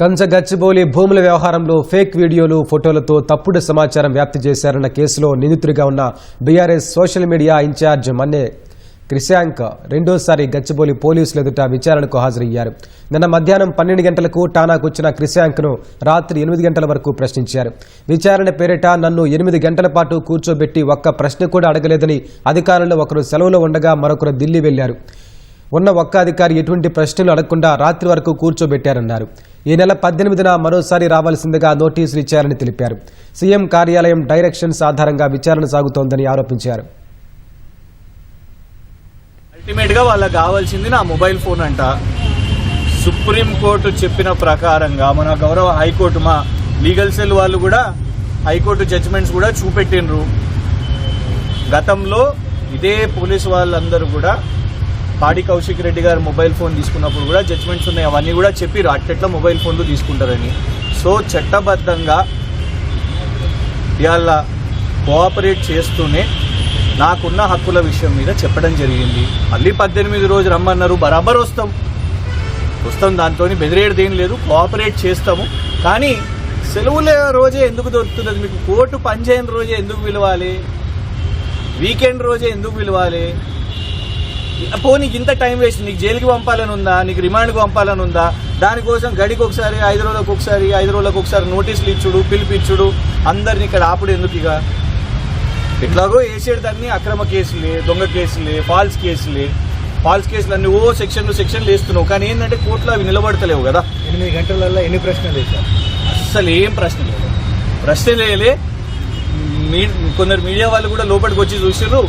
కంచ గచ్చిబౌలి భూముల వ్యవహారంలో ఫేక్ వీడియోలు ఫోటోలతో తప్పుడు సమాచారం వ్యాప్తి చేశారన్న కేసులో నిందితుడిగా ఉన్న BRS social media incharge Manne Krishank రెండోసారి గచ్చిబౌలి పోలీసులు ఎదుట విచారణకు హాజరయ్యారు. నిన్న మధ్యాహ్నం పన్నెండు గంటలకు టానాకు వచ్చిన క్రిశాంక్ను రాత్రి ఎనిమిది గంటల వరకు ప్రశ్నించారు. విచారణ పేరిట నన్ను ఎనిమిది గంటల పాటు కూర్చోబెట్టి ఒక్క ప్రశ్న కూడా అడగలేదని అధికారులు ఒకరు సెలవులో ఉండగా మరొకరు ఢిల్లీ వెళ్ళారు. ఉన్న ఒక్క అధికారి ఎటువంటి ప్రశ్నలు అడగకుండా రాత్రి వరకు కూర్చోబెట్టారన్నారు. ఈ నెల పద్దెనిమిదిన మరోసారి రావాల్సిందిగా నోటీసులు ఇచ్చారని తెలిపారు. సీఎం కార్యాలయం డైరెక్షన్స్ ఆధారంగా విచారణ సాగుతోందని ఆరోపించారు. అల్టిమేట్గా వాళ్ళకి కావాల్సింది నా మొబైల్ ఫోన్ అంట. సుప్రీం కోర్టు చెప్పిన ప్రకారంగా మన గౌరవ హైకోర్టు మా లీగల్ సెల్ వాళ్ళు కూడా హైకోర్టు జడ్జిమెంట్స్ కూడా చూపెట్టిండ్రు. గతంలో ఇదే పోలీస్ వాళ్ళందరూ కూడా పాడి కౌశిక్ రెడ్డి గారు మొబైల్ ఫోన్ తీసుకున్నప్పుడు కూడా జడ్జ్మెంట్స్ ఉన్నాయి. అవన్నీ కూడా చెప్పి రాకెట్లో మొబైల్ ఫోన్లు తీసుకుంటారని. సో చట్టబద్ధంగా ఇవాళ కోఆపరేట్ చేస్తూనే నాకున్న హక్కుల విషయం మీద చెప్పడం జరిగింది. మళ్ళీ పద్దెనిమిది రోజు రమ్మన్నారు. బరాబర్ వస్తాం. వస్తాం దాంతో బెదిరేది ఏం లేదు. కోఆపరేట్ చేస్తాము. కానీ సెలవుల రోజే ఎందుకు దొరుకుతున్నది మీకు? కోర్టు పనిచేయని రోజే ఎందుకు పిలవాలి? వీకెండ్ రోజే ఎందుకు పిలవాలి? పో నీకు ఇంత టైం వేస్ట్ నీకు జైలుకి పంపాలని ఉందా నీకు రిమాండ్కి పంపాలని ఉందా దానికోసం గడికి ఒకసారి ఐదు రోజులకు ఒకసారి ఐదు రోజులకు ఒకసారి నోటీసులు ఇచ్చుడు పిలిపిచ్చుడు అందరిని ఇక్కడ ఆపుడు ఎందుకు ఇక ఎట్లాగో వేసేటన్ని అక్రమ కేసులే దొంగ కేసులే ఫాల్స్ కేసులే. ఫాల్స్ కేసులు అన్ని ఓ సెక్షన్లు సెక్షన్లు వేస్తున్నావు కానీ ఏంటంటే కోర్టులో అవి నిలబడతలేవు కదా. ఎనిమిది గంటలలో ఎన్ని ప్రశ్నలు వేశారు? అస్సలు ఏం ప్రశ్న లేదు ప్రశ్న లేలే. మీ కొందరు మీడియా వాళ్ళు కూడా లోపలికి వచ్చి చూసారు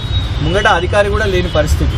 ముంగట అధికారి కూడా లేని పరిస్థితి.